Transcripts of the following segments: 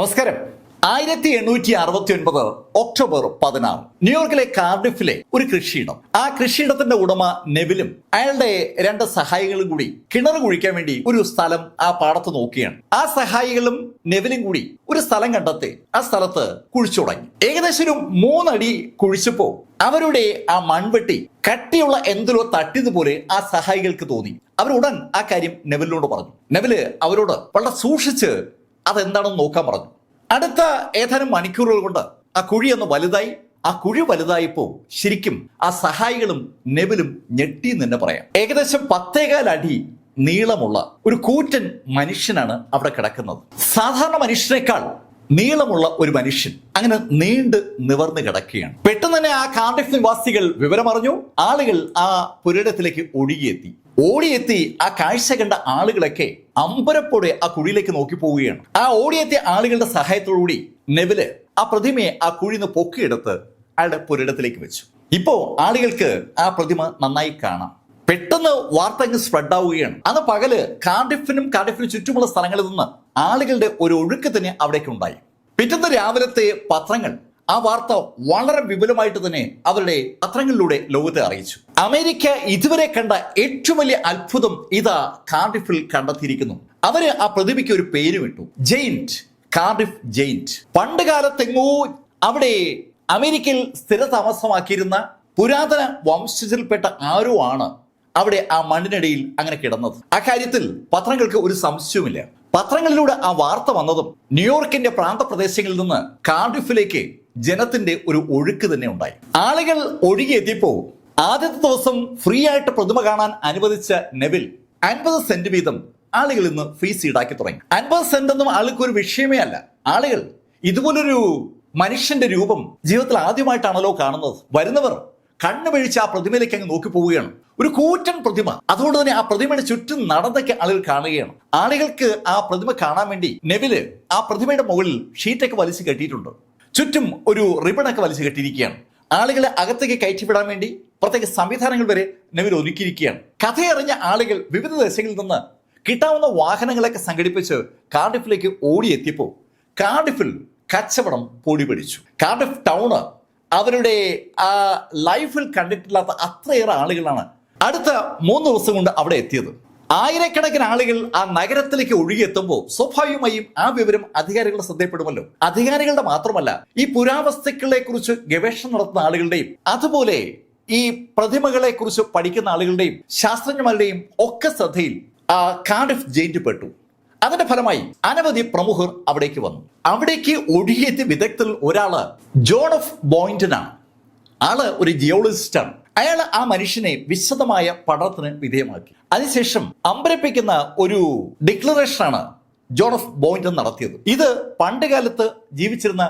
നമസ്കാരം. ആയിരത്തി എണ്ണൂറ്റി അറുപത്തി ഒൻപത് ഒക്ടോബർ പതിനാറ്. ന്യൂയോർക്കിലെ കാർഡിഫിലെ ഒരു കൃഷിയിടം. ആ കൃഷിയിടത്തിന്റെ ഉടമ നെവിലും അയാളുടെ രണ്ട് സഹായികളും കൂടി കിണർ കുഴിക്കാൻ വേണ്ടി ഒരു സ്ഥലം ആ പാടത്ത് നോക്കുകയാണ്. ആ സഹായികളും നെവിലും കൂടി ഒരു സ്ഥലം കണ്ടെത്തി ആ സ്ഥലത്ത് കുഴിച്ചു തുടങ്ങി. ഏകദേശം ഒരു മൂന്നടി കുഴിച്ചപ്പോ അവരുടെ ആ മൺവെട്ടി കട്ടിയുള്ള എന്തിലോ തട്ടിയതുപോലെ ആ സഹായികൾക്ക് തോന്നി. അവരുടൻ ആ കാര്യം നെവിലിനോട് പറഞ്ഞു. നെവിൽ അവരോട് വളരെ സൂക്ഷിച്ച് അതെന്താണെന്ന് നോക്കാൻ പറഞ്ഞു. അടുത്ത ഏതാനും മണിക്കൂറുകൾ കൊണ്ട് ആ കുഴി ഒന്ന് വലുതായി ആ കുഴി വലുതായപ്പോ ശരിക്കും ആ സഹായികളും നെബിലും ഞെട്ടി എന്ന് പറയാം. ഏകദേശം പത്തേകാൽ അടി നീളമുള്ള ഒരു കൂറ്റൻ മനുഷ്യനാണ് അവിടെ കിടക്കുന്നത്. സാധാരണ മനുഷ്യനേക്കാൾ നീളമുള്ള ഒരു മനുഷ്യൻ അങ്ങനെ നീണ്ട് നിവർന്ന് കിടക്കുകയാണ്. പെട്ടെന്ന് തന്നെ ആ കാർഡിഫ് നിവാസികൾ വിവരമറിഞ്ഞു. ആളുകൾ ആ പുരയിടത്തിലേക്ക് ഒഴുകിയെത്തി. ഓടിയെത്തി ആ കാഴ്ച കണ്ട ആളുകളൊക്കെ അമ്പരപ്പോടെ ആ കുഴിയിലേക്ക് നോക്കി പോവുകയാണ്. ആ ഓടിയെത്തിയ ആളുകളുടെ സഹായത്തോടുകൂടി നെവിൽ ആ പ്രതിമയെ ആ കുഴിന്ന് പൊക്കിയെടുത്ത് അയാളുടെ പുരയിടത്തിലേക്ക് വെച്ചു. ഇപ്പോ ആളുകൾക്ക് ആ പ്രതിമ നന്നായി കാണാം. പെട്ടെന്ന് വാർത്ത അങ്ങ് സ്പ്രെഡ് ആവുകയാണ് അന്ന് പകൽ കാർഡിഫിനും കാർഡിഫിനും ചുറ്റുമുള്ള സ്ഥലങ്ങളിൽ നിന്ന് ആളുകളുടെ ഒരു ഒഴുക്ക് തന്നെ അവിടേക്ക് ഉണ്ടായി. പിറ്റേന്ന് രാവിലത്തെ പത്രങ്ങൾ ആ വാർത്ത വളരെ വിപുലമായിട്ട് തന്നെ അവരുടെ പത്രങ്ങളിലൂടെ ലോകത്തെ അറിയിച്ചു. അമേരിക്ക ഇതുവരെ കണ്ട ഏറ്റവും വലിയ അത്ഭുതം ഇതാ കാർഡിഫിൽ കണ്ടെത്തിയിരിക്കുന്നു. അവർ ആ പ്രതിമയ്ക്ക് ഒരു പേര് വിട്ടു ജെയിന്റ് കാർഡിഫ് ജെയിന്റ് പണ്ട് കാലത്തെങ്ങോ അവിടെ അമേരിക്കയിൽ സ്ഥിര താമസമാക്കിയിരുന്ന പുരാതന വംശജരിൽപ്പെട്ട ആരോ ആണ് അവിടെ ആ മണ്ണിനടിയിൽ അങ്ങനെ കിടന്നത്. അക്കാര്യത്തിൽ പത്രങ്ങൾക്ക് ഒരു സംശയവുമില്ല. പത്രങ്ങളിലൂടെ ആ വാർത്ത വന്നതും ന്യൂയോർക്കിന്റെ പ്രാന്തപ്രദേശങ്ങളിൽ നിന്ന് കാർഡിഫിലേക്ക് ജനത്തിന്റെ ഒരു ഒഴുക്ക് തന്നെ ഉണ്ടായി. ആളുകൾ ഒഴുകിയെത്തിയപ്പോ ആദ്യത്തെ ദിവസം ഫ്രീ ആയിട്ട് പ്രതിമ കാണാൻ അനുവദിച്ച നെവിൽ അൻപത് സെന്റ് വീതം ആളുകൾ ഇന്ന് ഫീസ് ഈടാക്കി തുടങ്ങി. അൻപത് സെന്റ് ഒന്നും ആൾക്ക് ഒരു വിഷയമേ അല്ല. ആളുകൾ ഇതുപോലൊരു മനുഷ്യന്റെ രൂപം ജീവിതത്തിൽ ആദ്യമായിട്ടാണല്ലോ കാണുന്നത്. വരുന്നവർ കണ്ണു വീഴ്ച ആ പ്രതിമയിലേക്ക് അങ്ങ് നോക്കി പോവുകയാണ്. ഒരു കൂറ്റൻ പ്രതിമ. അതുകൊണ്ട് തന്നെ ആ പ്രതിമയുടെ ചുറ്റും നടന്നൊക്കെ ആളുകൾ കാണുകയാണ്. ആളുകൾക്ക് ആ പ്രതിമ കാണാൻ വേണ്ടി നെവിൽ ആ പ്രതിമയുടെ മുകളിൽ ഷീറ്റൊക്കെ വലിച്ചു കെട്ടിയിട്ടുണ്ട്. ചുറ്റും ഒരു റിബണൊക്കെ വലിച്ചു കെട്ടിയിരിക്കുകയാണ്. ആളുകളെ അകത്തേക്ക് കയറ്റിവിടാൻ വേണ്ടി പ്രത്യേക സംവിധാനങ്ങൾ വരെ നെവിൽ ഒരുക്കിയിരിക്കുകയാണ് കഥയറിഞ്ഞ ആളുകൾ വിവിധ ദേശങ്ങളിൽ നിന്ന് കിട്ടാവുന്ന വാഹനങ്ങളൊക്കെ സംഘടിപ്പിച്ച് കാർഡിഫിലേക്ക് ഓടിയെത്തിയപ്പോൾ കാർഡിഫിൽ കച്ചവടം പൊടി പിടിച്ചു. കാർഡിഫ് ടൗണ് അവരുടെ ആ ലൈഫിൽ കണ്ടിട്ടില്ലാത്ത അത്രയേറെ ആളുകളാണ് അടുത്ത മൂന്ന് ദിവസം കൊണ്ട് അവിടെ എത്തിയത്. ആയിരക്കണക്കിന് ആളുകൾ ആ നഗരത്തിലേക്ക് ഒഴുകിയെത്തുമ്പോൾ സ്വാഭാവികമായും ആ വിവരം അധികാരികളുടെ ശ്രദ്ധയപ്പെടുമല്ലോ അധികാരികളുടെ മാത്രമല്ല ഈ പുരാവസ്തുക്കളെ കുറിച്ച് ഗവേഷണം നടത്തുന്ന ആളുകളുടെയും അതുപോലെ ഈ പ്രതിമകളെ കുറിച്ച് പഠിക്കുന്ന ആളുകളുടെയും ശാസ്ത്രജ്ഞന്മാരുടെയും ഒക്കെ ശ്രദ്ധയിൽ ആ കാർഡിഫ് ജയിന്റ് പെട്ടു അതിന്റെ ഫലമായി അനവധി പ്രമുഖർ അവിടേക്ക് വന്നു. അവിടേക്ക് ഒഴുകിയെത്തിയ വിദഗ്ധരിൽ ഒരാൾ ജോൺ ഓഫ് ബോയിന്റനാണ്. ആൾ ഒരു ജിയോളജിസ്റ്റാണ്. അയാൾ ആ മനുഷ്യനെ വിശദമായ പഠനത്തിന് വിധേയമാക്കി. അതിനുശേഷം അമ്പരപ്പിക്കുന്ന ഒരു ഡിക്ലറേഷനാണ് ജോൺ ഓഫ് നടത്തിയത്. ഇത് പണ്ടുകാലത്ത് ജീവിച്ചിരുന്ന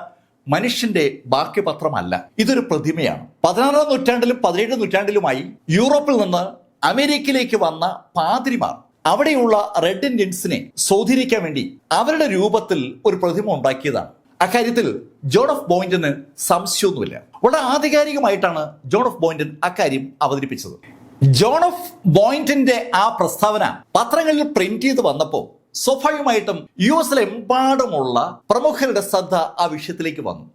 മനുഷ്യന്റെ ബാക്കി പത്രമല്ല ഇതൊരു പ്രതിമയാണ്. പതിനാറാം നൂറ്റാണ്ടിലും പതിനേഴാം നൂറ്റാണ്ടിലുമായി യൂറോപ്പിൽ നിന്ന് അമേരിക്കയിലേക്ക് വന്ന പാതിരിമാർ അവിടെയുള്ള റെഡ് ഇന്ത്യൻസിനെ സ്വാധീനിക്കാൻ വേണ്ടി അവരുടെ രൂപത്തിൽ ഒരു പ്രതിമ ഉണ്ടാക്കിയതാണ്. അക്കാര്യത്തിൽ ജോൺ ഓഫ് ബോയിന്റിന് സംശയമൊന്നുമില്ല. വളരെ ആധികാരികമായിട്ടാണ് ജോൺ ഓഫ് ബോയിന്റൻ അക്കാര്യം അവതരിപ്പിച്ചത്. ജോൺ ഓഫ് ബോയിന്റിന്റെ ആ പ്രസ്താവന പത്രങ്ങളിൽ പ്രിന്റ് ചെയ്ത് വന്നപ്പോൾ സ്വാഭാവികമായിട്ടും യു എസിലെമ്പാടുമുള്ള പ്രമുഖരുടെ ശ്രദ്ധ ആ വിഷയത്തിലേക്ക് വന്നു.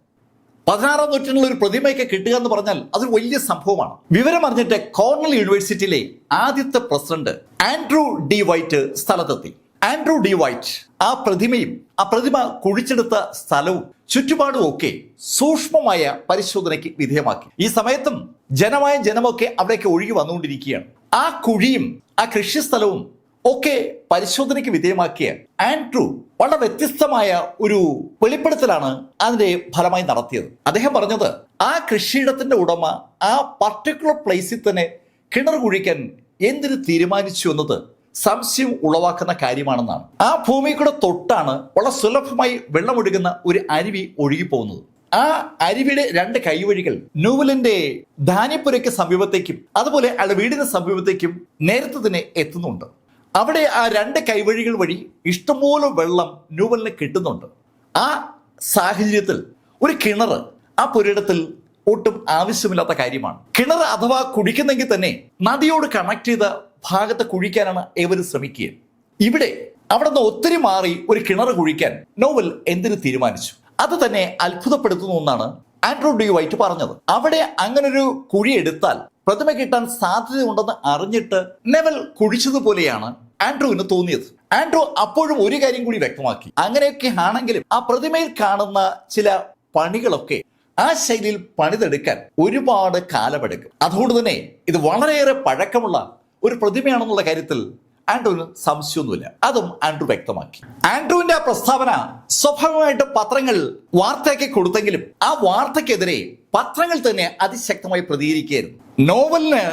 പതിനാറാം നൂറ്റാണ്ടിൽ ഒരു പ്രതിമയൊക്കെ കിട്ടുക എന്ന് പറഞ്ഞാൽ അതൊരു വലിയ സംഭവമാണ്. വിവരം അറിഞ്ഞിട്ട് കോർണൽ യൂണിവേഴ്സിറ്റിയിലെ ആദ്യത്തെ പ്രസിഡന്റ് ആൻഡ്രൂ ഡി വൈറ്റ് സ്ഥലത്തെത്തി. ആൻഡ്രൂ ഡി വൈറ്റ് ആ പ്രതിമയും ആ പ്രതിമ കുഴിച്ചെടുത്ത സ്ഥലവും ചുറ്റുപാടും ഒക്കെ സൂക്ഷ്മമായ പരിശോധനയ്ക്ക് വിധേയമാക്കി. ഈ സമയത്തും ജനമായ ജനമൊക്കെ അവിടേക്ക് ഒഴുകി വന്നുകൊണ്ടിരിക്കുകയാണ്. ആ കുഴിയും ആ കൃഷിസ്ഥലവും ഒക്കെ പരിശോധനയ്ക്ക് വിധേയമാക്കിയ ആൻഡ്രൂ വളരെ വ്യത്യസ്തമായ ഒരു വെളിപ്പെടുത്തലാണ് അതിന്റെ ഫലമായി നടത്തിയത്. അദ്ദേഹം പറഞ്ഞത് ആ കൃഷിയിടത്തിന്റെ ഉടമ ആ പർട്ടിക്കുലർ പ്ലേസിൽ തന്നെ കിണർ കുഴിക്കാൻ എന്തിനു തീരുമാനിച്ചു എന്നത് സംശയം ഉളവാക്കുന്ന കാര്യമാണെന്നാണ്. ആ ഭൂമി കൂടെ തൊട്ടാണ് വളരെ സുലഭമായി വെള്ളമൊഴുകുന്ന ഒരു അരുവി ഒഴുകിപ്പോകുന്നത്. ആ അരുവിയുടെ രണ്ട് കൈവഴികൾ നൂവലിന്റെ ധാന്യപ്പുരയ്ക്ക് സമീപത്തേക്കും അതുപോലെ അയാളുടെ വീടിന് സമീപത്തേക്കും നേരത്തെ തന്നെ എത്തുന്നുണ്ട്. അവിടെ ആ രണ്ട് കൈവഴികൾ വഴി ഇഷ്ടംപോലെ വെള്ളം നൂവലിന് കിട്ടുന്നുണ്ട്. ആ സാഹചര്യത്തിൽ ഒരു കിണർ ആ പുരയിടത്തിൽ ഒട്ടും ആവശ്യമില്ലാത്ത കാര്യമാണ്. കിണർ അഥവാ കുഴിക്കുന്നെങ്കിൽ തന്നെ നദിയോട് കണക്ട് ചെയ്ത ഭാഗത്ത് കുഴിക്കാനാണ് ഏവരും ശ്രമിക്കുക. ഇവിടെ അവിടെ നിന്ന് ഒത്തിരി മാറി ഒരു കിണർ കുഴിക്കാൻ നോവൽ എന്തിനു തീരുമാനിച്ചു? അത് തന്നെ അത്ഭുതപ്പെടുത്തുന്ന ഒന്നാണ് ആൻഡ്രൂ ഡി വൈറ്റ് പറഞ്ഞത്. അവിടെ അങ്ങനൊരു കുഴി എടുത്താൽ പ്രതിമ കിട്ടാൻ സാധ്യതയുണ്ടെന്ന് അറിഞ്ഞിട്ട് നെവൽ കുഴിച്ചതുപോലെയാണ് ആൻഡ്രൂവിന് തോന്നിയത്. ആൻഡ്രൂ അപ്പോഴും ഒരു കാര്യം കൂടി വ്യക്തമാക്കി. അങ്ങനെയൊക്കെ ആണെങ്കിലും ആ പ്രതിമയിൽ കാണുന്ന ചില പണികളൊക്കെ ആ ശൈലിയിൽ പണിതെടുക്കാൻ ഒരുപാട് കാലമെടുക്കും. അതുകൊണ്ട് തന്നെ ഇത് വളരെയേറെ പഴക്കമുള്ള ഒരു പ്രതിമയാണെന്നുള്ള കാര്യത്തിൽ ആൻഡ്രൂവിന് സംശയമൊന്നുമില്ല. അതും ആൻഡ്രൂ വ്യക്തമാക്കി. ആൻഡ്രൂവിന്റെ ആ പ്രസ്താവന സ്വാഭാവികമായിട്ട് പത്രങ്ങൾ വാർത്തയൊക്കെ കൊടുത്തെങ്കിലും ആ വാർത്തക്കെതിരെ പത്രങ്ങൾ തന്നെ അതിശക്തമായി പ്രതികരിക്കുകയായിരുന്നു. നോവലിന്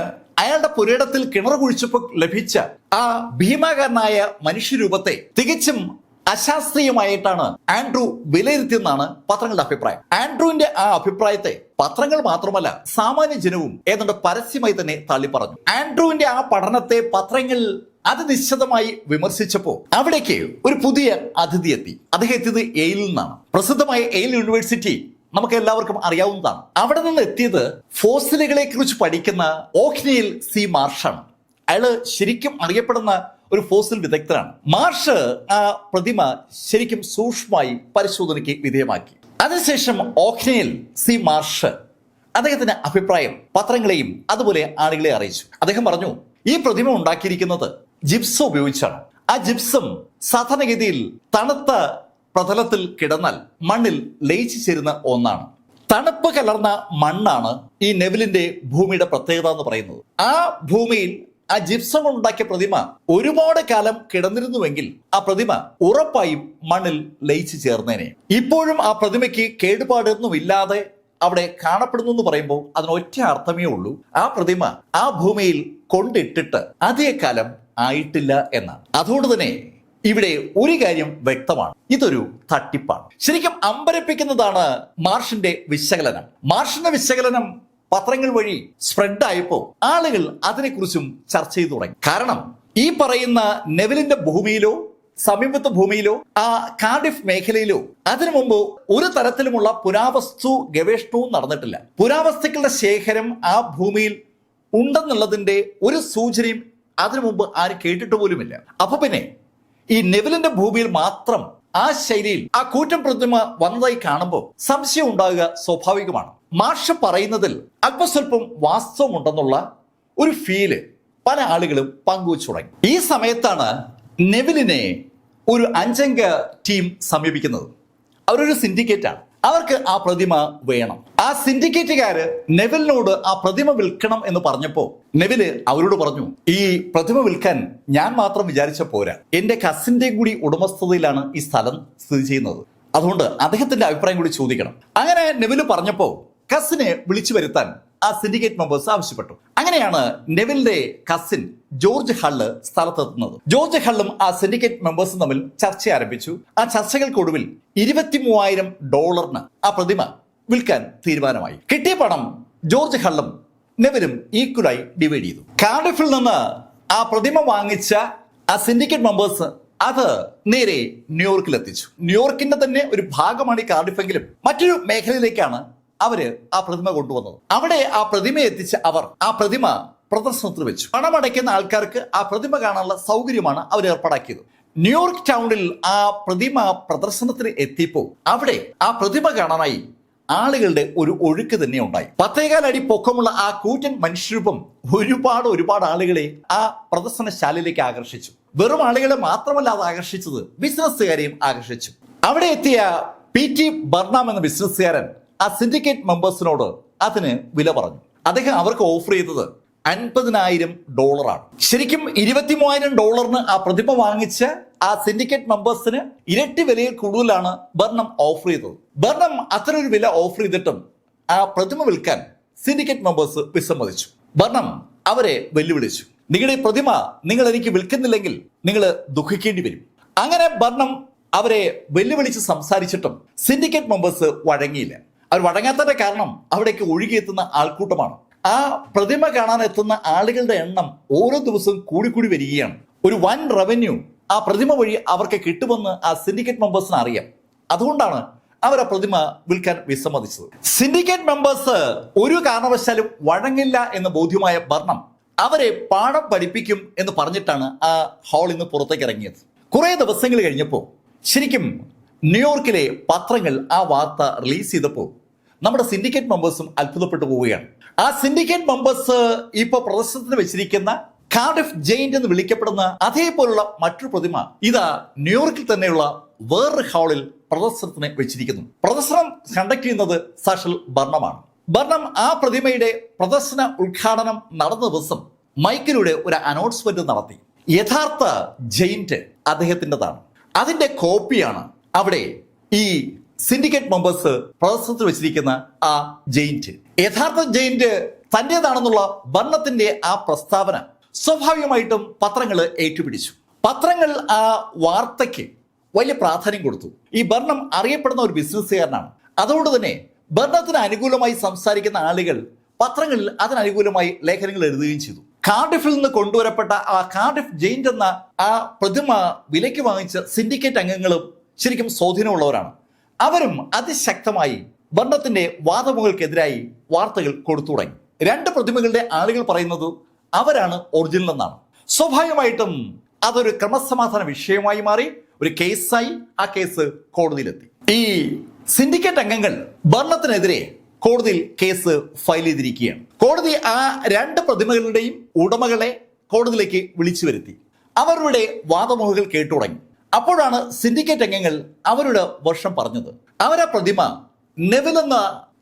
അയാളുടെ പുരയിടത്തിൽ കിണർ കുഴിച്ചപ്പോൾ ലഭിച്ച ആ ഭീമാകാരനായ മനുഷ്യരൂപത്തെ തികച്ചും അശാസ്ത്രീയമായിട്ടാണ് ആൻഡ്രൂ വിലയിരുത്തിയെന്നാണ് പത്രങ്ങളുടെ അഭിപ്രായം. ആൻഡ്രൂവിന്റെ ആ അഭിപ്രായത്തെ പത്രങ്ങൾ മാത്രമല്ല സാമാന്യ ജനവും ഏതാണ്ട് പരസ്യമായി തന്നെ തള്ളിപ്പറഞ്ഞു. ആൻഡ്രൂവിന്റെ ആ പഠനത്തെ പത്രങ്ങൾ അതിനിശ്ചിതമായി വിമർശിച്ചപ്പോൾ അവിടേക്ക് ഒരു പുതിയ അതിഥി എത്തി. അദ്ദേഹം എത്തിയത് എയിൽ നിന്നാണ്. പ്രസിദ്ധമായ എയിൽ യൂണിവേഴ്സിറ്റി നമുക്ക് എല്ലാവർക്കും അറിയാവുന്നതാണ്. അവിടെ നിന്ന് എത്തിയത് ഫോസിലുകളെ കുറിച്ച് പഠിക്കുന്ന ഓഖ്നിയിൽ സി മാർഷാണ്. അയാൾ ശരിക്കും അറിയപ്പെടുന്ന ഒരു ഫോസിൽ വിദഗ്ധനാണ്. മാർഷ് ആ പ്രതിമ ശരിക്കും സൂക്ഷ്മമായി പരിശോധനയ്ക്ക് വിധേയമാക്കി. അതിനുശേഷം ഓഖ്നയിൽ സി മാർഷ് അദ്ദേഹത്തിന്റെ അഭിപ്രായം പത്രങ്ങളെയും അതുപോലെ ആളുകളെ അറിയിച്ചു. അദ്ദേഹം പറഞ്ഞു ഈ പ്രതിമ ഉണ്ടാക്കിയിരിക്കുന്നത് ജിപ്സം ഉപയോഗിച്ചാണ്. ആ ജിപ്സം സാധാരണഗതിയിൽ തണുത്ത പ്രതലത്തിൽ കിടന്നാൽ മണ്ണിൽ ലയിച്ചു ചേരുന്ന ഒന്നാണ്. തണുപ്പ് കലർന്ന മണ്ണാണ് ഈ നെവിലിന്റെ ഭൂമിയുടെ പ്രത്യേകത എന്ന് പറയുന്നത്. ആ ഭൂമിയിൽ ആ ജിപ്സം കൊണ്ടുണ്ടാക്കിയ പ്രതിമ ഒരുപാട് കാലം കിടന്നിരുന്നുവെങ്കിൽ ആ പ്രതിമ ഉറപ്പായും മണ്ണിൽ ലയിച്ചു ചേർന്നേനെ. ഇപ്പോഴും ആ പ്രതിമയ്ക്ക് കേടുപാടൊന്നുമില്ലാതെ അവിടെ കാണപ്പെടുന്നു എന്ന് പറയുമ്പോൾ അതിന് ഒറ്റ അർത്ഥമേ ഉള്ളൂ. ആ പ്രതിമ ആ ഭൂമിയിൽ കൊണ്ടിട്ടിട്ട് അതേ കാലം ആയിട്ടില്ല എന്നാണ്. അതുകൊണ്ട് തന്നെ ഇവിടെ ഒരു കാര്യം വ്യക്തമാണ്. ഇതൊരു തട്ടിപ്പാണ്. ശരിക്കും അമ്പരപ്പിക്കുന്നതാണ് മാർഷിന്റെ വിശകലനം. മാർഷിന്റെ വിശകലനം പത്രങ്ങൾ വഴി സ്പ്രെഡ് ആയപ്പോ ആളുകൾ അതിനെക്കുറിച്ചും ചർച്ച ചെയ്തു തുടങ്ങി. കാരണം ഈ പറയുന്ന നെവിലിന്റെ ഭൂമിയിലോ സമീപത്തെ ഭൂമിയിലോ ആ കാർഡിഫ് മേഖലയിലോ അതിനു മുമ്പ് ഒരു തരത്തിലുമുള്ള പുരാവസ്തു ഗവേഷണവും നടന്നിട്ടില്ല. പുരാവസ്തുക്കളുടെ ശേഖരം ആ ഭൂമിയിൽ ഉണ്ടെന്നുള്ളതിന്റെ ഒരു സൂചനയും അതിനു മുമ്പ് ആരും കേട്ടിട്ട് പോലുമില്ല. അപ്പൊ പിന്നെ ഈ നെവിലിന്റെ ഭൂമിയിൽ മാത്രം ആ ശൈലിയിൽ ആ കൂറ്റൻ പ്രതിമ വന്നതായി കാണുമ്പോൾ സംശയം ഉണ്ടാകുക സ്വാഭാവികമാണ്. മാർഷ് പറയുന്നതിൽ അല്പസ്വല്പം വാസ്തവമുണ്ടെന്നുള്ള ഒരു ഫീൽ പല ആളുകളും പങ്കുവച്ചു തുടങ്ങി. ഈ സമയത്താണ് നെവിലിനെ ഒരു അഞ്ചംഗ ടീം സമീപിക്കുന്നത്. അവരൊരു സിൻഡിക്കേറ്റാണ് അവർക്ക് ആ പ്രതിമ വേണം. ആ സിൻഡിക്കേറ്റുകാര് നെവിലിനോട് ആ പ്രതിമ വിൽക്കണം എന്ന് പറഞ്ഞപ്പോ നെവിൽ അവരോട് പറഞ്ഞു ഈ പ്രതിമ വിൽക്കാൻ ഞാൻ മാത്രം വിചാരിച്ച പോരാ. എന്റെ കസിന്റെ കൂടി ഉടമസ്ഥതയിലാണ് ഈ സ്ഥലം സ്ഥിതി ചെയ്യുന്നത്. അതുകൊണ്ട് അദ്ദേഹത്തിന്റെ അഭിപ്രായം കൂടി ചോദിക്കണം. അങ്ങനെ നെവിൽ പറഞ്ഞപ്പോ കസിനെ വിളിച്ചു വരുത്താൻ ആ സിൻഡിക്കേറ്റ് മെമ്പേഴ്സ് ആവശ്യപ്പെട്ടു. അങ്ങനെയാണ് നെവിലിന്റെ കസിൻ ജോർജ് ഹള്ള് സ്ഥലത്തെത്തുന്നത്. ജോർജ് ഹള്ളും ആ സിൻഡിക്കേറ്റ് മെമ്പേഴ്സും തമ്മിൽ ചർച്ച ആരംഭിച്ചു. ആ ചർച്ചകൾക്കൊടുവിൽ ഇരുപത്തി മൂവായിരം ഡോളറിന് ആ പ്രതിമ വിൽക്കാൻ തീരുമാനമായി. കിട്ടിയ പണം ജോർജ് ഹള്ളും നെവിലും ഈക്വലായി ഡിവൈഡ് ചെയ്തു. കാർഡിഫിൽ നിന്ന് ആ പ്രതിമ വാങ്ങിച്ച ആ സിൻഡിക്കേറ്റ് മെമ്പേഴ്സ് അത് നേരെ ന്യൂയോർക്കിൽ എത്തിച്ചു ന്യൂയോർക്കിന്റെ തന്നെ ഒരു ഭാഗമാണ് ഈ കാർഡിഫെങ്കിലും മറ്റൊരു മേഖലയിലേക്കാണ് അവർ ആ പ്രതിമ കൊണ്ടുവന്നത്. അവിടെ ആ പ്രതിമ എത്തിച്ച അവർ ആ പ്രതിമ പ്രദർശനത്തിൽ വെച്ചു. പണമടയ്ക്കുന്ന ആൾക്കാർക്ക് ആ പ്രതിമ കാണാനുള്ള സൗകര്യമാണ് അവർ ഏർപ്പാടാക്കിയത്. ന്യൂയോർക്ക് ടൗണിൽ ആ പ്രതിമ പ്രദർശനത്തിന് എത്തിയപ്പോൾ അവിടെ ആ പ്രതിമ കാണാനായി ആളുകളുടെ ഒരു ഒഴുക്ക് തന്നെ ഉണ്ടായി. പത്തേകാലടി പൊക്കമുള്ള ആ കൂറ്റൻ മനുഷ്യരൂപം ഒരുപാട് ഒരുപാട് ആളുകളെ ആ പ്രദർശനശാലയിലേക്ക് ആകർഷിച്ചു. വെറും ആളുകളെ മാത്രമല്ല അത് ആകർഷിച്ചത് ബിസിനസ്സുകാരെയും ആകർഷിച്ചു. അവിടെ എത്തിയ പി ടി ബർണാം എന്ന ബിസിനസ്സുകാരൻ ആ സിൻഡിക്കേറ്റ് മെമ്പേഴ്സിനോട് അതിന് വില പറഞ്ഞു. അദ്ദേഹം അവർക്ക് ഓഫർ ചെയ്തത് അൻപതിനായിരം ഡോളറാണ്. ശരിക്കും ഇരുപത്തി മൂവായിരം ഡോളറിന് ആ പ്രതിമ വാങ്ങിച്ച ആ സിൻഡിക്കേറ്റ് മെമ്പേഴ്സിന് ഇരട്ടി വിലയിൽ കൂടുതലാണ് ബർണം ഓഫർ ചെയ്തത്. ബർണം അത്ര ഒരു വില ഓഫർ ചെയ്തിട്ടും ആ പ്രതിമ വിൽക്കാൻ സിൻഡിക്കേറ്റ് മെമ്പേഴ്സ് വിസമ്മതിച്ചു. ബർണം അവരെ വെല്ലുവിളിച്ചു. നിങ്ങളുടെ പ്രതിമ നിങ്ങൾ എനിക്ക് വിൽക്കുന്നില്ലെങ്കിൽ നിങ്ങൾ ദുഃഖിക്കേണ്ടി വരും. അങ്ങനെ ബർണം അവരെ വെല്ലുവിളിച്ച് സംസാരിച്ചിട്ടും സിൻഡിക്കേറ്റ് മെമ്പേഴ്സ് വഴങ്ങിയില്ല. അവർ വടങ്ങാത്തതിന്റെ കാരണം അവിടേക്ക് ഒഴുകിയെത്തുന്ന ആൾക്കൂട്ടമാണ്. ആ പ്രതിമ കാണാൻ എത്തുന്ന ആളുകളുടെ എണ്ണം ഓരോ ദിവസവും കൂടിക്കൂടി വരികയാണ്. ഒരു വൻ റവന്യൂ ആ പ്രതിമ വഴി അവർക്ക് കിട്ടുമെന്ന് ആ സിൻഡിക്കേറ്റ് മെമ്പേഴ്സിന് അറിയാം. അതുകൊണ്ടാണ് അവർ ആ പ്രതിമ വിൽക്കാൻ വിസമ്മതിച്ചത്. സിൻഡിക്കേറ്റ് മെമ്പേഴ്സ് ഒരു കാരണവശാലും വഴങ്ങില്ല എന്ന് ബോധ്യമായ ഭരണം അവരെ പാഠം പഠിപ്പിക്കും എന്ന് പറഞ്ഞിട്ടാണ് ആ ഹാളിൽ നിന്ന് പുറത്തേക്ക് ഇറങ്ങിയത്. കുറെ ദിവസങ്ങൾ കഴിഞ്ഞപ്പോൾ ശരിക്കും ന്യൂയോർക്കിലെ പത്രങ്ങൾ ആ വാർത്ത റിലീസ് ചെയ്തപ്പോൾ നമ്മുടെ സിൻഡിക്കേറ്റ് മെമ്പേഴ്സും അത്ഭുതപ്പെട്ടു പോവുകയാണ്. ആ സിൻഡിക്കേറ്റ് മെമ്പേഴ്സ് ഇപ്പോൾ പ്രദർശനത്തിന് വെച്ചിരിക്കുന്ന കാർഡിഫ് ജെയിന്റ് എന്ന് വിളിക്കപ്പെടുന്ന അതേപോലുള്ള മറ്റൊരു പ്രതിമ ഇതാ ന്യൂയോർക്കിൽ തന്നെയുള്ള വേറൊരു ഹാളിൽ പ്രദർശനത്തിന് വെച്ചിരിക്കുന്നു. പ്രദർശനം കണ്ടക്ട് ചെയ്യുന്നത് സാഷൽ ബർണമാണ് ബർണം ആ പ്രതിമയുടെ പ്രദർശന ഉദ്ഘാടനം നടന്ന ദിവസം മൈക്കിലൂടെ ഒരു അനൗൺസ്മെന്റ് നടത്തി. യഥാർത്ഥ ജെയിന്റ് അദ്ദേഹത്തിന്റെതാണ്. അതിന്റെ കോപ്പിയാണ് അവിടെ ഈ സിൻഡിക്കേറ്റ് മെമ്പേഴ്സ് പ്രദർശനത്തിൽ വെച്ചിരിക്കുന്ന ആ ജയിന്റ്. യഥാർത്ഥ ജയിന്റ് തന്റേതാണെന്നുള്ള ഭരണത്തിന്റെ ആ പ്രസ്താവന സ്വാഭാവികമായിട്ടും പത്രങ്ങൾ ഏറ്റുപിടിച്ചു. പത്രങ്ങൾ ആ വാർത്തയ്ക്ക് വലിയ പ്രാധാന്യം കൊടുത്തു. ഈ ഭരണം അറിയപ്പെടുന്ന ഒരു ബിസിനസ്സുകാരനാണ്. അതുകൊണ്ട് തന്നെ ഭരണത്തിന് അനുകൂലമായി സംസാരിക്കുന്ന ആളുകൾ പത്രങ്ങളിൽ അതിനനുകൂലമായി ലേഖനങ്ങൾ എഴുതുകയും ചെയ്തു. കാർഡിഫിൽ നിന്ന് കൊണ്ടുവരപ്പെട്ട ആ കാർഡിഫ് ജെയിന്റ് എന്ന ആ പ്രതിമ വിലയ്ക്ക് വാങ്ങിച്ച സിൻഡിക്കേറ്റ് അംഗങ്ങളും ശരിക്കും സ്വാധീനമുള്ളവരാണ്. അവരും അതിശക്തമായി ബർണത്തിന്റെ വാദമുകൾക്കെതിരായി വാർത്തകൾ കൊടുത്തു തുടങ്ങി. രണ്ട് പ്രതിമകളുടെ ആളുകൾ പറയുന്നത് അവരാണ് ഒറിജിനൽ എന്നാണ്. സ്വാഭാവികമായിട്ടും അതൊരു ക്രമസമാധാന വിഷയമായി മാറി ഒരു കേസായി ആ കേസ് കോടതിയിലെത്തി. ഈ സിൻഡിക്കേറ്റ് അംഗങ്ങൾ ഭരണത്തിനെതിരെ കോടതിയിൽ കേസ് ഫയൽ ചെയ്തിരിക്കുകയാണ്. കോടതി ആ രണ്ട് പ്രതിമകളുടെയും ഉടമകളെ കോടതിയിലേക്ക് വിളിച്ചു വരുത്തി. അവരുടെ വാദമുഖകൾ കേട്ടു തുടങ്ങി. അപ്പോഴാണ് സിൻഡിക്കേറ്റ് അംഗങ്ങൾ അവരുടെ വർഷം പറഞ്ഞത്. അവരാ പ്രതിമ നെവിൽ എന്ന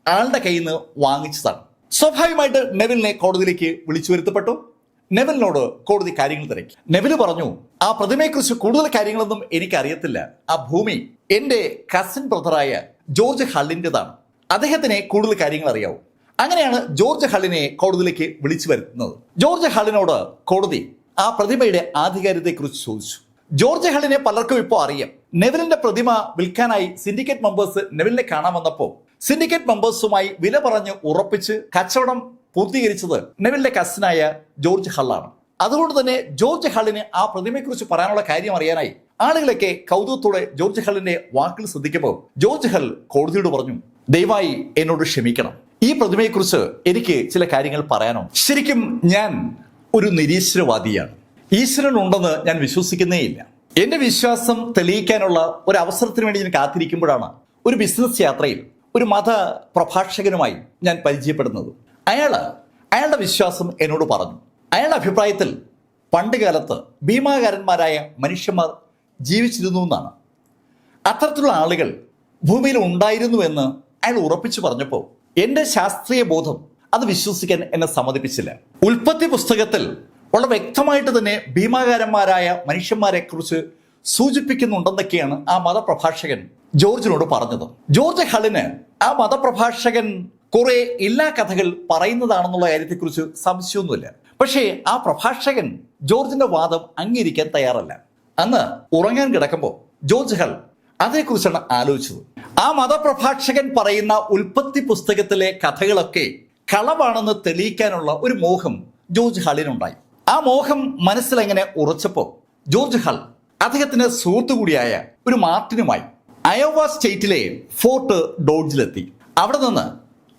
ആളുടെ കയ്യിൽ നിന്ന് വാങ്ങിച്ചതാണ്. സ്വാഭാവികമായിട്ട് നെവിലിനെ കോടതിയിലേക്ക് വിളിച്ചു വരുത്തപ്പെട്ടു. നെവിലിനോട് കോടതി കാര്യങ്ങൾ തിരക്കി. നെവിൽ പറഞ്ഞു ആ പ്രതിമയെക്കുറിച്ച് കൂടുതൽ കാര്യങ്ങളൊന്നും എനിക്കറിയത്തില്ല. ആ ഭൂമി എന്റെ കസിൻ ബ്രദറായ ജോർജ് ഹള്ളിന്റെതാണ്. അദ്ദേഹത്തിന് കൂടുതൽ കാര്യങ്ങൾ അറിയാവൂ. അങ്ങനെയാണ് ജോർജ് ഹള്ളിനെ കോടതിയിലേക്ക് വിളിച്ചു വരുത്തുന്നത്. ജോർജ് ഹള്ളിനോട് കോടതി ആ പ്രതിമയുടെ ആധികാരികതയെക്കുറിച്ച് ചോദിച്ചു. ജോർജ് ഹെളിനെ പലർക്കും ഇപ്പോൾ അറിയാം. നെവിലിന്റെ പ്രതിമ വിൽക്കാനായി സിൻഡിക്കേറ്റ് മെമ്പേഴ്സ് നെവിലിനെ കാണാൻ വന്നപ്പോൾ സിൻഡിക്കേറ്റ് മെമ്പേഴ്സുമായി വില പറഞ്ഞ് ഉറപ്പിച്ച് കച്ചവടം പൂർത്തീകരിച്ചത് നെവിലിന്റെ കസിനായ ജോർജ് ഹള്ളാണ് അതുകൊണ്ട് തന്നെ ജോർജ് ഹള്ളിന് ആ പ്രതിമയെക്കുറിച്ച് പറയാനുള്ള കാര്യം അറിയാനായി ആളുകളൊക്കെ കൗതുകത്തോടെ ജോർജ് ഹള്ളിന്റെ വാക്കുകൾ ശ്രദ്ധിക്കുമ്പോൾ ജോർജ് ഹൾ കോടതിയോട് പറഞ്ഞു ദയവായി എന്നോട് ക്ഷമിക്കണം. ഈ പ്രതിമയെക്കുറിച്ച് എനിക്ക് ചില കാര്യങ്ങൾ പറയാനോ ശരിക്കും ഞാൻ ഒരു നിരീശ്വരവാദിയാണ്. ഈശ്വരൻ ഉണ്ടെന്ന് ഞാൻ വിശ്വസിക്കുന്നേയില്ല. എന്റെ വിശ്വാസം തെളിയിക്കാനുള്ള ഒരു അവസരത്തിന് വേണ്ടി ഞാൻ കാത്തിരിക്കുമ്പോഴാണ് ഒരു ബിസിനസ് യാത്രയിൽ ഒരു മത പ്രഭാഷകനുമായി ഞാൻ പരിചയപ്പെടുന്നത്. അയാൾ അയാളുടെ വിശ്വാസം എന്നോട് പറഞ്ഞു. അയാളുടെ അഭിപ്രായത്തിൽ പണ്ട് കാലത്ത് ഭീമാകാരന്മാരായ മനുഷ്യന്മാർ ജീവിച്ചിരുന്നു എന്നാണ്. അത്തരത്തിലുള്ള ആളുകൾ ഭൂമിയിൽ ഉണ്ടായിരുന്നു എന്ന് അയാൾ ഉറപ്പിച്ചു പറഞ്ഞപ്പോൾ എന്റെ ശാസ്ത്രീയ ബോധം അത് വിശ്വസിക്കാൻ എന്നെ സമ്മതിപ്പിച്ചില്ല. ഉൽപ്പത്തി പുസ്തകത്തിൽ വളരെ വ്യക്തമായിട്ട് തന്നെ ഭീമാകാരന്മാരായ മനുഷ്യന്മാരെ കുറിച്ച് സൂചിപ്പിക്കുന്നുണ്ടെന്നൊക്കെയാണ് ആ മതപ്രഭാഷകൻ ജോർജിനോട് പറഞ്ഞത്. ജോർജ് ഹളിന് ആ മതപ്രഭാഷകൻ കുറെ എല്ലാ കഥകൾ പറയുന്നതാണെന്നുള്ള കാര്യത്തെക്കുറിച്ച് സംശയമൊന്നുമില്ല. പക്ഷേ ആ പ്രഭാഷകൻ ജോർജിന്റെ വാദം അംഗീകരിക്കാൻ തയ്യാറല്ല. അന്ന് ഉറങ്ങാൻ കിടക്കുമ്പോൾ ജോർജ് ഹൾ അതേക്കുറിച്ചാണ് ആലോചിച്ചത്. ആ മതപ്രഭാഷകൻ പറയുന്ന ഉൽപ്പത്തി പുസ്തകത്തിലെ കഥകളൊക്കെ കളവാണെന്ന് തെളിയിക്കാനുള്ള ഒരു മോഹം ജോർജ് ഹളിനുണ്ടായി ആ മോഹം മനസ്സിലെങ്ങനെ ഉറച്ചപ്പോൾ ജോർജ് ഹൾ അദ്ദേഹത്തിന്റെ സുഹൃത്തു കൂടിയായ ഒരു മാർട്ടിനുമായി അയോവ സ്റ്റേറ്റിലെ ഫോർട്ട് ഡോഡ്ജിലെത്തി. അവിടെ നിന്ന്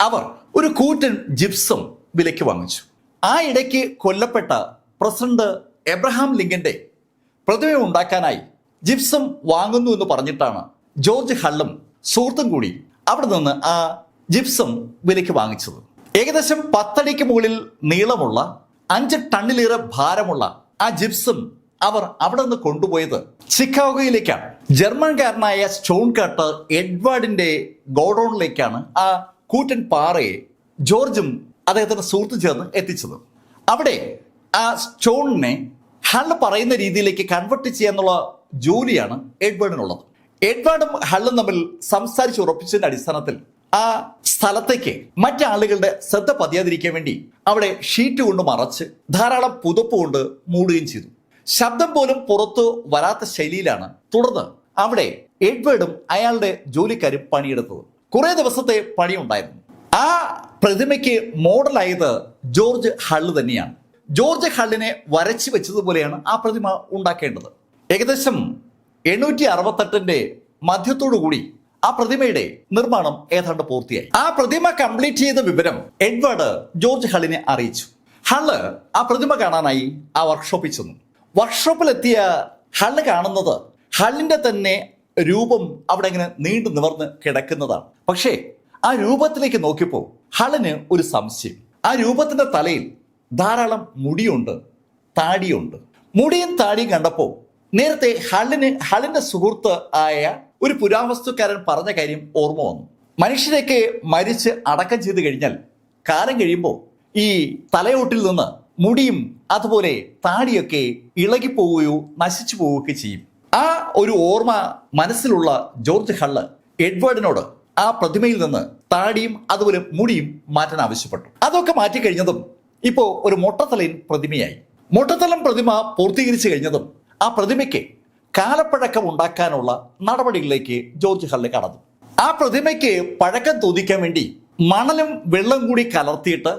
അവർ ഒരു കൂറ്റൻ ജിപ്സം വിലയ്ക്ക് വാങ്ങിച്ചു. ആ ഇടയ്ക്ക് കൊല്ലപ്പെട്ട പ്രസിഡന്റ് എബ്രഹാം ലിങ്കന്റെ പ്രതിമ ഉണ്ടാക്കാനായി ജിപ്സം വാങ്ങുന്നു എന്ന് പറഞ്ഞിട്ടാണ് ജോർജ് ഹള്ളും സുഹൃത്തും കൂടി അവിടെ നിന്ന് ആ ജിപ്സം വിലയ്ക്ക് വാങ്ങിച്ചത്. ഏകദേശം പത്തടിക്ക് മുകളിൽ നീളമുള്ള അഞ്ച് ടണ്ണിലേറെ ഭാരമുള്ള ആ ജിപ്സും അവർ അവിടെ നിന്ന് കൊണ്ടുപോയത് ചിക്കാഗോയിലേക്കാണ്. ജർമ്മൻകാരനായ സ്റ്റോൺ കട്ടർ എഡ്വാർഡിന്റെ ഗോഡൌണിലേക്കാണ് ആ കൂറ്റൻ പാറയെ ജോർജും അദ്ദേഹത്തിന്റെ സുഹൃത്തു ചേർന്ന് എത്തിച്ചത്. അവിടെ ആ സ്റ്റോണിനെ ഹള്ള് പറയുന്ന രീതിയിലേക്ക് കൺവെർട്ട് ചെയ്യാന്നുള്ള ജോലിയാണ് എഡ്വേർഡിനുള്ളത്. എഡ്വേർഡും ഹള്ളും തമ്മിൽ സംസാരിച്ച് ഉറപ്പിച്ചതിന്റെ അടിസ്ഥാനത്തിൽ ആ സ്ഥലത്തേക്ക് മറ്റാളുകളുടെ ശ്രദ്ധ പതിയാതിരിക്കാൻ വേണ്ടി അവിടെ ഷീറ്റ് കൊണ്ട് മറച്ച് ധാരാളം പുതപ്പ് കൊണ്ട് മൂടുകയും ചെയ്തു. ശബ്ദം പോലും പുറത്തു വരാത്ത ശൈലിയിലാണ് തുടർന്ന് അവിടെ എഡ്വേർഡും അയാളുടെ ജോലിക്കാരും പണിയെടുത്തത്. കുറെ ദിവസത്തെ പണിയുണ്ടായിരുന്നു ആ പ്രതിമയ്ക്ക് മോഡലായത് ജോർജ് ഹള്ള് തന്നെയാണ്. ജോർജ് ഹള്ളിനെ വരച്ചു വെച്ചതുപോലെയാണ് ആ പ്രതിമ ഉണ്ടാക്കേണ്ടത്. ഏകദേശം എണ്ണൂറ്റി അറുപത്തെട്ടിന്റെ മധ്യത്തോടു കൂടി ആ പ്രതിമയുടെ നിർമ്മാണം ഏതാണ്ട് പൂർത്തിയായി. ആ പ്രതിമ കംപ്ലീറ്റ് ചെയ്ത വിവരം എഡ്വേർഡ് ജോർജ് ഹളിനെ അറിയിച്ചു. ഹൾ ആ പ്രതിമ കാണാനായി ആ വർക്ക്ഷോപ്പിൽ ചെന്നു. വർക്ക്ഷോപ്പിലെത്തിയ ഹൾ കാണുന്നത് ഹള്ളിന്റെ തന്നെ രൂപം അവിടെ ഇങ്ങനെ നീണ്ടു നിവർന്ന് കിടക്കുന്നതാണ്. പക്ഷേ ആ രൂപത്തിലേക്ക് നോക്കിയപ്പോൾ ഹളിന് ഒരു സംശയം. ആ രൂപത്തിന്റെ തലയിൽ ധാരാളം മുടിയുണ്ട് താടിയുണ്ട്. മുടിയും താടിയും കണ്ടപ്പോൾ നേരത്തെ ഹള്ളിന് ഹളിന്റെ സുഹൃത്ത് ആയ ഒരു പുരാവസ്തുക്കാരൻ പറഞ്ഞ കാര്യം ഓർമ്മ വന്നു. മനുഷ്യരെയൊക്കെ മരിച്ച് അടക്കം ചെയ്ത് കഴിഞ്ഞാൽ കാലം കഴിയുമ്പോൾ ഈ തലയോട്ടിൽ നിന്ന് മുടിയും അതുപോലെ താടിയൊക്കെ ഇളകിപ്പോവുകയോ നശിച്ചു പോവുകയൊക്കെ ചെയ്യും. ആ ഒരു ഓർമ്മ മനസ്സിലുള്ള ജോർജ് ഹള്ള് എഡ്വേർഡിനോട് ആ പ്രതിമയിൽ നിന്ന് താടിയും അതുപോലെ മുടിയും മാറ്റാൻ ആവശ്യപ്പെട്ടു. അതൊക്കെ മാറ്റി കഴിഞ്ഞതും ഇപ്പോൾ ഒരു മൊട്ടത്തലയിൻ പ്രതിമയായി. മൊട്ടത്തലം പ്രതിമ പൂർത്തീകരിച്ചു കഴിഞ്ഞതും ആ പ്രതിമയ്ക്ക് കാലപ്പഴക്കം ഉണ്ടാക്കാനുള്ള നടപടികളിലേക്ക് ജോർജ് ഹള്ളി കടന്നു. ആ പ്രതിമയ്ക്ക് പഴക്കം തോന്നിക്കാൻ വേണ്ടി മണലും വെള്ളം കൂടി കലർത്തിയിട്ട്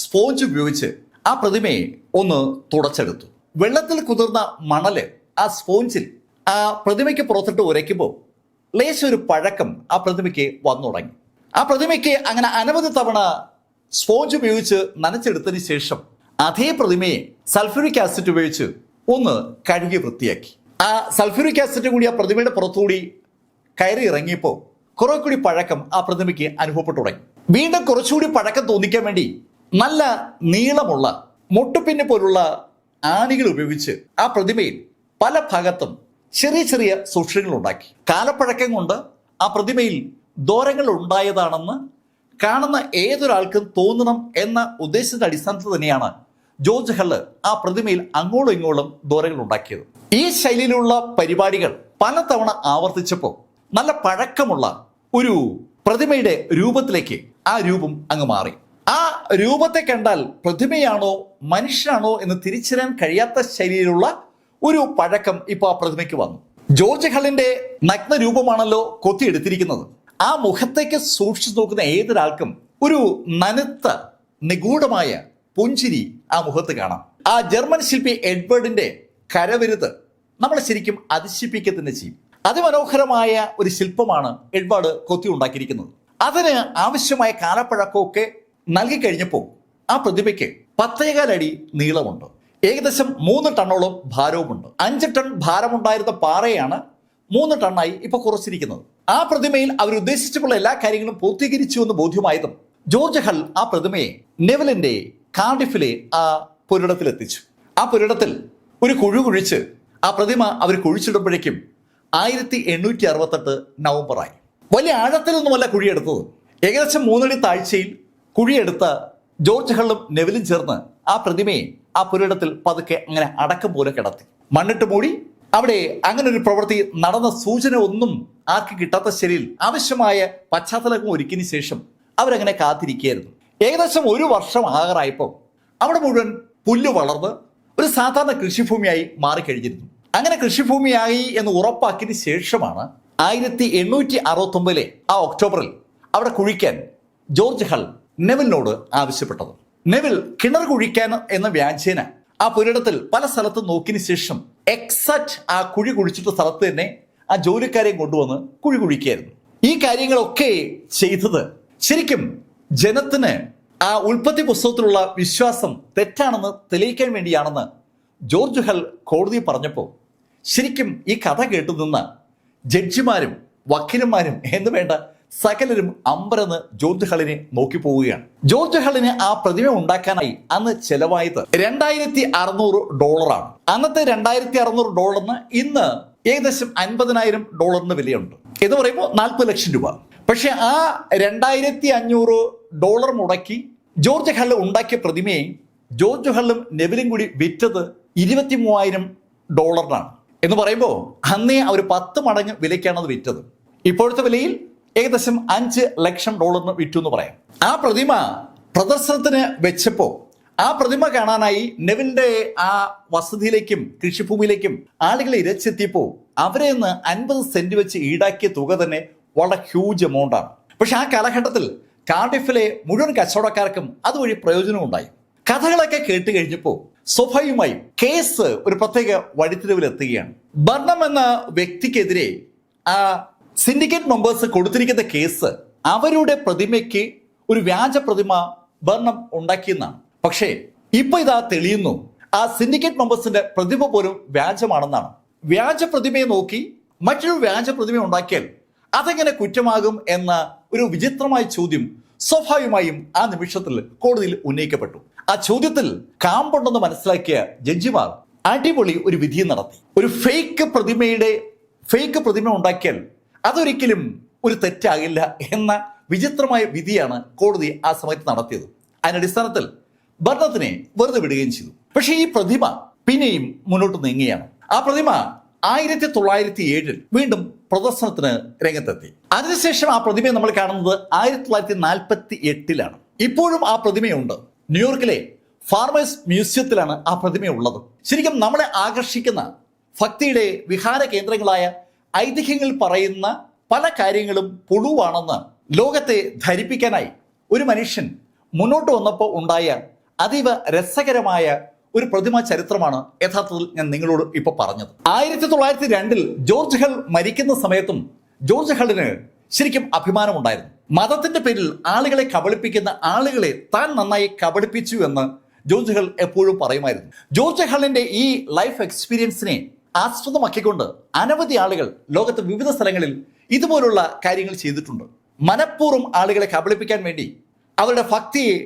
സ്പോഞ്ച് ഉപയോഗിച്ച് ആ പ്രതിമയെ ഒന്ന് തുടച്ചെടുത്തു. വെള്ളത്തിൽ കുതിർന്ന മണൽ ആ സ്പോഞ്ചിൽ ആ പ്രതിമയ്ക്ക് പുറത്തിട്ട് ഉരയ്ക്കുമ്പോൾ ലേശം ഒരു പഴക്കം ആ പ്രതിമയ്ക്ക് വന്നു തുടങ്ങി. ആ പ്രതിമയ്ക്ക് അങ്ങനെ അനവധി തവണ സ്പോഞ്ച് ഉപയോഗിച്ച് നനച്ചെടുത്തതിന് ശേഷം അതേ പ്രതിമയെ സൾഫ്യൂരിക് ആസിഡ് ഉപയോഗിച്ച് ഒന്ന് കഴുകി വൃത്തിയാക്കി. ആ സൾഫ്യൂരിക് ആസിഡ് കൂടി ആ പ്രതിമയുടെ പുറത്തുകൂടി കയറി ഇറങ്ങിയപ്പോൾ കുറെ കൂടി പഴക്കം ആ പ്രതിമയ്ക്ക് അനുഭവപ്പെട്ടു തുടങ്ങി. വീണ്ടും കുറച്ചുകൂടി പഴക്കം തോന്നിക്കാൻ വേണ്ടി നല്ല നീളമുള്ള മുട്ടുപിന്നെ പോലുള്ള ആണികൾ ഉപയോഗിച്ച് ആ പ്രതിമയിൽ പല ഭാഗത്തും ചെറിയ ചെറിയ സൂക്ഷ്മങ്ങൾ ഉണ്ടാക്കി. കാലപ്പഴക്കം കൊണ്ട് ആ പ്രതിമയിൽ ദോരങ്ങൾ ഉണ്ടായതാണെന്ന് കാണുന്ന ഏതൊരാൾക്കും തോന്നണം എന്ന ഉദ്ദേശത്തിന്റെ അടിസ്ഥാനത്തിൽ തന്നെയാണ് ജോർജ് ഹള്ള് ആ പ്രതിമയിൽ അങ്ങോളം ഇങ്ങോളം ദോരങ്ങൾ ഉണ്ടാക്കിയത്. ഈ ശൈലിയിലുള്ള പരിപാടികൾ പലതവണ ആവർത്തിച്ചപ്പോൾ നല്ല പഴക്കമുള്ള ഒരു പ്രതിമയുടെ രൂപത്തിലേക്ക് ആ രൂപം അങ്ങ് മാറി. ആ രൂപത്തെ കണ്ടാൽ പ്രതിമയാണോ മനുഷ്യനാണോ എന്ന് തിരിച്ചറിയാൻ കഴിയാത്ത ശൈലിയിലുള്ള ഒരു പഴക്കം ഇപ്പൊ ആ പ്രതിമയ്ക്ക് വന്നു. ജോർജ് ഹള്ളിന്റെ നഗ്ന രൂപമാണല്ലോ കൊത്തിയെടുത്തിരിക്കുന്നത്. ആ മുഖത്തേക്ക് സൂക്ഷിച്ചു നോക്കുന്ന ഏതൊരാൾക്കും ഒരു നനുത്ത നിഗൂഢമായ പുഞ്ചിരി ആ മുഖത്ത് കാണാം. ആ ജർമ്മൻ ശില്പി എഡ്വേർഡിന്റെ കരവിരുത് നമ്മളെ ശരിക്കും അതിശയിപ്പിക്കുക തന്നെ ചെയ്യും. അതിമനോഹരമായ ഒരു ശില്പമാണ് എഡ്വാർഡ് കൊത്തി ഉണ്ടാക്കിയിരിക്കുന്നത്. അതിന് ആവശ്യമായ കാലപ്പഴക്കമൊക്കെ നൽകി കഴിഞ്ഞപ്പോൾ ആ പ്രതിമയ്ക്ക് പത്തേകാലടി നീളമുണ്ട്. ഏകദേശം മൂന്ന് ടണ്ണോളം ഭാരവുമുണ്ട്. അഞ്ച് ടൺ ഭാരമുണ്ടായിരുന്ന പാറയാണ് മൂന്ന് ടണ്ണായി ഇപ്പൊ കുറച്ചിരിക്കുന്നത്. ആ പ്രതിമയിൽ അവർ ഉദ്ദേശിച്ചിട്ടുള്ള എല്ലാ കാര്യങ്ങളും പൂർത്തീകരിച്ചു എന്ന് ബോധ്യമായതും ജോർജ് ഹൽ ആ പ്രതിമയെ നെവലിന്റെ കാർഡിഫിലെ ആ പുരിടത്തിലെത്തിച്ചു. ആ പുരിടത്തിൽ ഒരു കുഴു കുഴിച്ച് ആ പ്രതിമ അവർ കുഴിച്ചിടുമ്പോഴേക്കും ആയിരത്തി എണ്ണൂറ്റി അറുപത്തെട്ട് നവംബറായി. വലിയ ആഴത്തിലൊന്നുമല്ല കുഴിയെടുത്തത്. ഏകദേശം മൂന്നടി താഴ്ചയിൽ കുഴിയെടുത്ത ജോർജ് ഹള്ളും നെവിലും ചേർന്ന് ആ പ്രതിമയെ ആ പുരയിടത്തിൽ പതുക്കെ അങ്ങനെ അടക്കം പോലെ കിടത്തി. മണ്ണിട്ട് മൂടി അവിടെ അങ്ങനെ ഒരു പ്രവൃത്തി നടന്ന സൂചന ഒന്നും ആർക്ക് കിട്ടാത്ത ശരിയിൽ ആവശ്യമായ പശ്ചാത്തലം ഒരുക്കിയതിനു ശേഷം അവരങ്ങനെ കാത്തിരിക്കുകയായിരുന്നു. ഏകദേശം ഒരു വർഷം ആകാറായപ്പോൾ അവിടെ മുഴുവൻ പുല്ല് വളർന്ന് ഒരു സാധാരണ കൃഷിഭൂമിയായി മാറിക്കഴിഞ്ഞിരുന്നു. അങ്ങനെ കൃഷിഭൂമിയായി എന്ന് ഉറപ്പാക്കിയതിന് ശേഷമാണ് ആയിരത്തി എണ്ണൂറ്റി അറുപത്തി ഒമ്പതിലെ ആ ഒക്ടോബറിൽ അവിടെ കുഴിക്കാൻ ജോർജ് ഹൾ നെവിലിനോട് ആവശ്യപ്പെട്ടത്. നെവിൽ കിണർ കുഴിക്കാൻ എന്ന വ്യാജേന ആ പുരിടത്തിൽ പല സ്ഥലത്തും നോക്കിയതിന് ശേഷം എക്സാക്ട് ആ കുഴി കുഴിച്ചിട്ട സ്ഥലത്ത് തന്നെ ആ ജോലിക്കാരെയും കൊണ്ടുവന്ന് കുഴി കുഴിക്കായിരുന്നു ഈ കാര്യങ്ങളൊക്കെ ചെയ്തത് ശരിക്കും ജനത്തിന് ആ ഉൽപ്പത്തി പുസ്തകത്തിലുള്ള വിശ്വാസം തെറ്റാണെന്ന് തെളിയിക്കാൻ വേണ്ടിയാണെന്ന് ജോർജ് ഹൽ കോടതി പറഞ്ഞപ്പോൾ ശരിക്കും ഈ കഥ കേട്ടു നിന്ന ജഡ്ജിമാരും വക്കീലന്മാരും എന്ന് വേണ്ട സകലരും അമ്പരന്ന് ജോർജ് ഹളിനെ നോക്കി പോവുകയാണ്. ജോർജ് ഹളിന് ആ പ്രതിമ ഉണ്ടാക്കാനായി അന്ന് ചെലവായത് രണ്ടായിരത്തി അറുന്നൂറ് ഡോളറാണ്. അന്നത്തെ രണ്ടായിരത്തി അറുന്നൂറ് ഡോളറിന് ഇന്ന് ഏകദേശം അൻപതിനായിരം ഡോളറിന് വിലയുണ്ട്. എന്ന് പറയുമ്പോൾ നാൽപ്പത് ലക്ഷം രൂപ. പക്ഷെ ആ രണ്ടായിരത്തി അഞ്ഞൂറ് ഡോളർ മുടക്കി ജോർജ് ഹള്ള് ഉണ്ടാക്കിയ പ്രതിമയെ ജോർജ് ഹള്ളും നെവിലും കൂടി വിറ്റത് ഇരുപത്തി മൂവായിരം ഡോളറിനാണ്. എന്ന് പറയുമ്പോൾ അന്നേ അവർ പത്ത് മടങ്ങ് വിലയ്ക്കാണ് അത് വിറ്റത്. ഇപ്പോഴത്തെ വിലയിൽ ഏകദേശം അഞ്ച് ലക്ഷം ഡോളറിന് വിറ്റു എന്ന് പറയാം. ആ പ്രതിമ പ്രദർശനത്തിന് വെച്ചപ്പോൾ ആ പ്രതിമ കാണാനായി നെവിന്റെ ആ വസതിയിലേക്കും കൃഷിഭൂമിയിലേക്കും ആളുകളെ ഇരച്ചെത്തിയപ്പോൾ അവരെ നിന്ന് അൻപത് സെന്റ് വെച്ച് ഈടാക്കിയ തുക തന്നെ വളരെ ഹ്യൂജ് എമൗണ്ട് ആണ്. പക്ഷെ ആ കാലഘട്ടത്തിൽ കാർഡിഫിലെ മുഴുവൻ കച്ചവടക്കാർക്കും അതുവഴി പ്രയോജനമുണ്ടായി. കഥകളൊക്കെ കേട്ട് കഴിഞ്ഞപ്പോൾ സ്വാഭാവികമായും കേസ് ഒരു പ്രത്യേക വഴിത്തിരിവിൽ എത്തുകയാണ്. ബർണം എന്ന വ്യക്തിക്കെതിരെ ആ സിൻഡിക്കേറ്റ് മെമ്പേഴ്സ് കൊടുത്തിരിക്കുന്ന കേസ് അവരുടെ പ്രതിമയ്ക്ക് ഒരു വ്യാജ പ്രതിമ ബർണം ഉണ്ടാക്കിയെന്നാണ്. പക്ഷേ ഇപ്പൊ ഇതാ തെളിയുന്നു. ആ സിൻഡിക്കേറ്റ് മെമ്പേഴ്സിന്റെ പ്രതിമ പോലും വ്യാജമാണെന്നാണ്. വ്യാജ പ്രതിമയെ നോക്കി മറ്റൊരു വ്യാജ പ്രതിമ ഉണ്ടാക്കിയാൽ അതെങ്ങനെ കുറ്റമാകും എന്ന ഒരു വിചിത്രമായ ചോദ്യം സ്വാഭാവികമായും ആ നിമിഷത്തിൽ കോടതിയിൽ ഉന്നയിക്കപ്പെട്ടു. ആ ചോദ്യത്തിൽ കാമ്പുണ്ടെന്ന് മനസ്സിലാക്കിയ ജഡ്ജിമാർ അടിപൊളി ഒരു വിധി നടത്തി. ഒരു ഫേക്ക് പ്രതിമയുടെ ഫേക്ക് പ്രതിമ ഉണ്ടാക്കിയാൽ അതൊരിക്കലും ഒരു തെറ്റാകില്ല എന്ന വിചിത്രമായ വിധിയാണ് കോടതി ആ സമയത്ത് നടത്തിയത്. അതിനടിസ്ഥാനത്തിൽ ഭരണത്തിനെ വെറുതെ വിടുകയും ചെയ്തു. പക്ഷേ ഈ പ്രതിമ പിന്നെയും മുന്നോട്ട് നീങ്ങുകയാണ്. ആ പ്രതിമ ആയിരത്തി തൊള്ളായിരത്തി ഏഴിൽ വീണ്ടും പ്രദർശനത്തിന് രംഗത്തെത്തി. അതിനുശേഷം ആ പ്രതിമയെ നമ്മൾ കാണുന്നത് ആയിരത്തി തൊള്ളായിരത്തി നാൽപ്പത്തി എട്ടിലാണ് ഇപ്പോഴും ആ പ്രതിമയുണ്ട്. ന്യൂയോർക്കിലെ ഫാർമേഴ്സ് മ്യൂസിയത്തിലാണ് ആ പ്രതിമയുള്ളത്. ശരിക്കും നമ്മളെ ആകർഷിക്കുന്ന ഭക്തിയുടെ വിഹാര കേന്ദ്രങ്ങളായ ഐതിഹ്യങ്ങൾ പറയുന്ന പല കാര്യങ്ങളും പുളുവാണെന്ന് ലോകത്തെ ധരിപ്പിക്കാനായി ഒരു മനുഷ്യൻ മുന്നോട്ട് വന്നപ്പോൾ ഉണ്ടായ അതീവ രസകരമായ ഒരു പ്രതിമ ചരിത്രമാണ് യഥാർത്ഥത്തിൽ ഞാൻ നിങ്ങളോട് ഇപ്പൊ പറഞ്ഞത്. ആയിരത്തി തൊള്ളായിരത്തി രണ്ടിൽ ജോർജ് ഹൾ മരിക്കുന്ന സമയത്തും ജോർജ് ഹളിന് ശരിക്കും അഭിമാനമുണ്ടായിരുന്നു. മതത്തിന്റെ പേരിൽ ആളുകളെ കബളിപ്പിക്കുന്ന ആളുകളെ താൻ നന്നായി കബളിപ്പിച്ചു എന്ന് ജോർജ് ഹൾ എപ്പോഴും പറയുമായിരുന്നു. ജോർജ് ഹളിന്റെ ഈ ലൈഫ് എക്സ്പീരിയൻസിനെ ആസ്പദമാക്കിക്കൊണ്ട് അനവധി ആളുകൾ ലോകത്തെ വിവിധ സ്ഥലങ്ങളിൽ ഇതുപോലുള്ള കാര്യങ്ങൾ ചെയ്തിട്ടുണ്ട്. മനഃപൂർവം ആളുകളെ കബളിപ്പിക്കാൻ വേണ്ടി അവരുടെ ഭക്തിയെ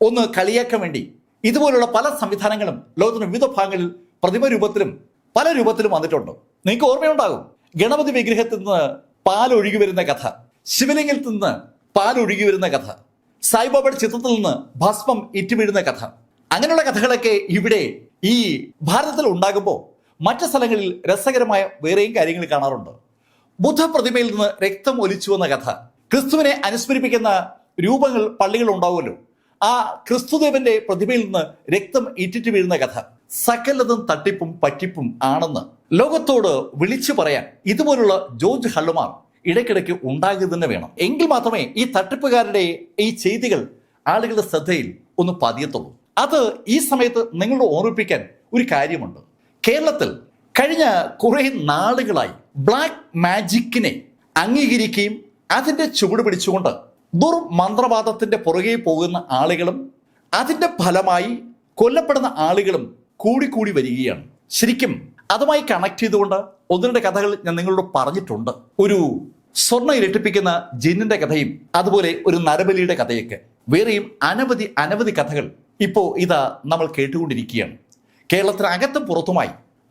ഒന്ന് കളിയാക്കാൻ വേണ്ടി ഇതുപോലുള്ള പല സംവിധാനങ്ങളും ലോകത്തിന്റെ വിവിധ ഭാഗങ്ങളിൽ പ്രതിമ രൂപത്തിലും പല രൂപത്തിലും വന്നിട്ടുണ്ട്. നിങ്ങൾക്ക് ഓർമ്മയുണ്ടാകും. ഗണപതി വിഗ്രഹത്തിൽ നിന്ന് പാൽ ഒഴുകി വരുന്ന കഥ. ശിവലിംഗിൽ നിന്ന് പാൽ ഒഴുകി വരുന്ന കഥ. സായിബാബയുടെ ചിത്രത്തിൽ നിന്ന് ഭസ്മം ഇറ്റുവീഴുന്ന കഥ. അങ്ങനെയുള്ള കഥകളൊക്കെ ഇവിടെ ഈ ഭാരതത്തിൽ ഉണ്ടാകുമ്പോൾ മറ്റു സ്ഥലങ്ങളിൽ രസകരമായ വേറെയും കാര്യങ്ങൾ കാണാറുണ്ട്. ബുദ്ധപ്രതിമയിൽ നിന്ന് രക്തം ഒലിച്ചു വന്ന കഥ. ക്രിസ്തുവിനെ അനുസ്മരിപ്പിക്കുന്ന രൂപങ്ങൾ പള്ളികൾ ഉണ്ടാവുമല്ലോ. ആ ക്രിസ്തുദേവന്റെ പ്രതിമയിൽ നിന്ന് രക്തം ഇറ്റിറ്റ് വീഴുന്ന കഥ. സകലതും തട്ടിപ്പും പറ്റിപ്പും ആണെന്ന് ലോകത്തോട് വിളിച്ചു പറയാൻ ഇതുപോലുള്ള ജോർജ് ഹള്ളുമാർ ഇടയ്ക്കിടയ്ക്ക് ഉണ്ടാകുക തന്നെ വേണം. എങ്കിൽ മാത്രമേ ഈ തട്ടിപ്പുകാരുടെ ഈ ചെയ്തികൾ ആളുകളുടെ ശ്രദ്ധയിൽ ഒന്ന് പതിയത്തുള്ളൂ. അത് ഈ സമയത്ത് നിങ്ങളോട് ഓർമ്മിപ്പിക്കാൻ ഒരു കാര്യമുണ്ട്. കേരളത്തിൽ കഴിഞ്ഞ കുറെ നാളുകളായി ബ്ലാക്ക് മാജിക്കിനെ അംഗീകരിക്കുകയും അതിന്റെ ചുവട് പിടിച്ചുകൊണ്ട് ദുർമന്ത്രവാദത്തിന്റെ പുറകെ പോകുന്ന ആളുകളും അതിന്റെ ഫലമായി കൊല്ലപ്പെടുന്ന ആളുകളും കൂടിക്കൂടി വരികയാണ്. ശരിക്കും അതുമായി കണക്ട് ചെയ്തുകൊണ്ട് ഒന്ന് രണ്ട് കഥകൾ ഞാൻ നിങ്ങളോട് പറഞ്ഞിട്ടുണ്ട്. ഒരു സ്വർണ ഇരട്ടിപ്പിക്കുന്ന ജിന്നിന്റെ കഥയും അതുപോലെ ഒരു നരബലിയുടെ കഥയൊക്കെ. വേറെയും അനവധി അനവധി കഥകൾ ഇപ്പോൾ ഇതാ നമ്മൾ കേട്ടുകൊണ്ടിരിക്കുകയാണ്. കേരളത്തിന് അകത്തും പുറത്തുമായി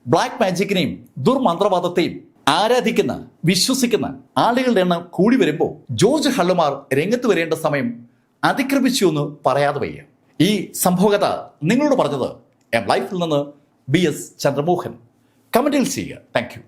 ബ്ലാക്ക് മാജിക്കിനെയും ദുർമന്ത്രവാദത്തെയും ആരാധിക്കുന്ന വിശ്വസിക്കുന്ന ആളുകളുടെ എണ്ണം കൂടി വരുമ്പോൾ ജോർജ് ഹള്ളുമാർ രംഗത്ത് വരേണ്ട സമയം അതിക്രമിച്ചു എന്ന് പറയാതെ വയ്യ. ഈ സംഭവകഥ നിങ്ങളോട് പറഞ്ഞത് എം ലൈഫിൽ നിന്ന് ബി എസ് ചന്ദ്രമോഹൻ. കമന്റിൽ ചെയ്യുക. താങ്ക്